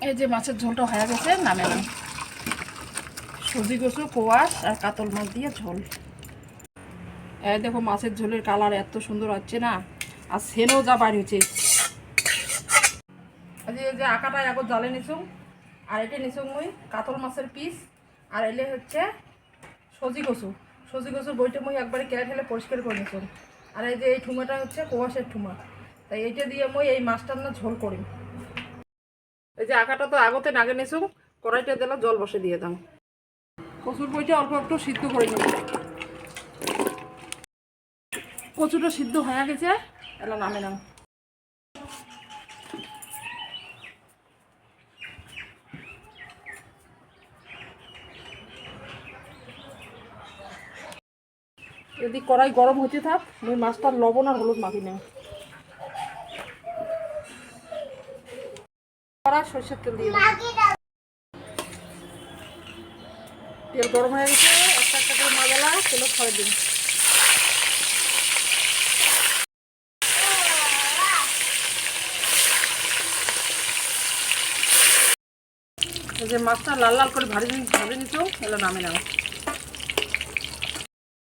এই যে মাছের ঝোলটা হয়ে গেছে নামে নাম সুজি কচু, কোয়াশ আর কাতল মাছ দিয়ে ঝোল। এই দেখো মাছের ঝোলের কালার এত সুন্দর হচ্ছে না, আর সেনও যা বাড়ি এই যে- আকাটা এখন জালে নিছুম, আর এটা নিছুম মুই কাতল মাছের পিস, আর এলে হচ্ছে সজি কচু। সজি কচুর বইটা মুই একবারে কেড়ে ঠেলে পরিষ্কার করে নিছুম। আর এই যে এই ঠুমাটা হচ্ছে কোয়াশের ঠুমা, তাই এইটা দিয়ে মুই এই মাছটার না ঝোল করি। এই যে আঁকাটা তো আগতে নাগে নিছুম কড়াইটা দিলে, জল বসে দিয়ে দাম কচুর বইটা অল্প একটু সিদ্ধ করে নিব। কচুটা সিদ্ধ হয়ে গেছে, এলা নামে নাম যদি কড়াই গরম হতে থাক ওই মাছটার লবণ আর হলুদ মাখি নেব। সরষের তেল দিয়ে। তেল গরম হয়ে গেছে, একটা একটা করে দিন যে মাছটা লাল লাল করে ভাজি ভাজে নিত এগুলো নামে নেওয়া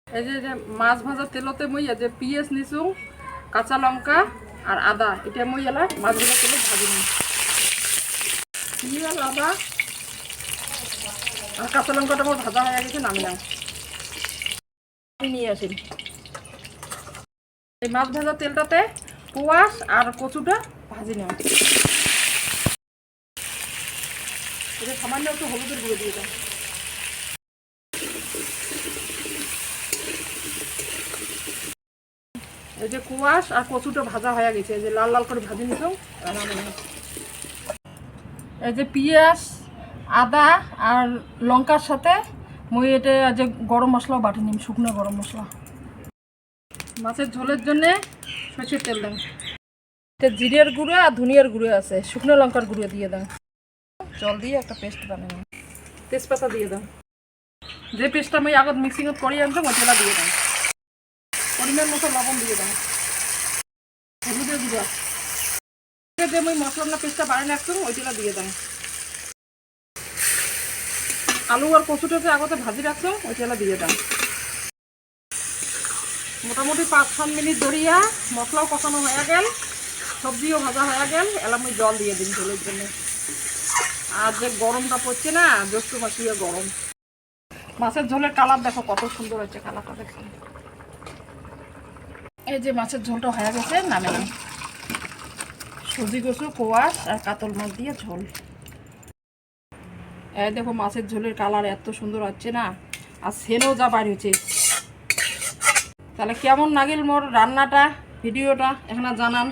এই যে মাছ ভাজা তেলতে মই যে পিঁয়াজ নিছু, কাঁচা লঙ্কা আর আদা, এটা মই এলা মাছ ভাজা তেলে ভাজি নিই আর কাঁচা লঙ্কাটা আমার ভাজা হয়ে গেছে, নামি নিয়ে এই মাছ ভাজা তেলটাতে কুয়াশ আর কচুটা ভাজি নেওয়া এটা সামান্য একটু হলুদের গুঁড়ো দিয়ে দাও। এই যে কুয়াশ আর কচুটা ভাজা হয়ে গেছে যে লাল লাল করে ভাজি নিত এই যে পেঁয়াজ, আদা আর লঙ্কার সাথে মই এটা যে গরম মশলাও বাটি নিম, শুকনো গরম মশলা। মাছের ঝোলের জন্যে সরষের তেল দেন। এটা জিরের গুঁড়ো আর ধনিয়ার গুঁড়ো আছে। শুকনো লঙ্কার গুঁড়ো দিয়ে দাও জল দিয়ে একটা পেস্ট দাও তেজপাতা দিয়ে দাও যে পেস্টটা আমি আগত মিক্সিংত করি আনতাম ওইটা দিয়ে দাও পরিমাণ মতো লবণ দিয়ে দাও হলুদের গুঁড়া যে আমি মশলা পেস্টটা বানিয়ে রাখতাম ওইটা দিয়ে দাও আলু আর কচুটা যে আগতে ভাজি রাখতাম ওইটা দিয়ে দাও মোটামুটি পাঁচ সাত মিনিট ধরিয়া মশলাও কষানো হয়ে গেল, সবজিও ভাজা হয়ে গেল, এলাম আমি জল দিয়ে দিন ঝোলের জন্য। আর যে গরমটা পড়ছে না, জ্যৈষ্ঠ মাসিয়া গরম। মাছের ঝোলের কালার দেখো, কত সুন্দর হচ্ছে কালারটা দেখো। এই যে মাছের ঝোলটা হয়ে গেছে নাম। সুজি কচু কোয়াশ আর কাতল মাছ দিয়ে ঝোল। এই দেখো মাছের ঝোলের কালার এত সুন্দর হচ্ছে না, আর সেনও যা বাড়ি হচ্ছে তাহলে কেমন লাগিল মোর রান্নাটা, ভিডিওটা, এখানে জানান।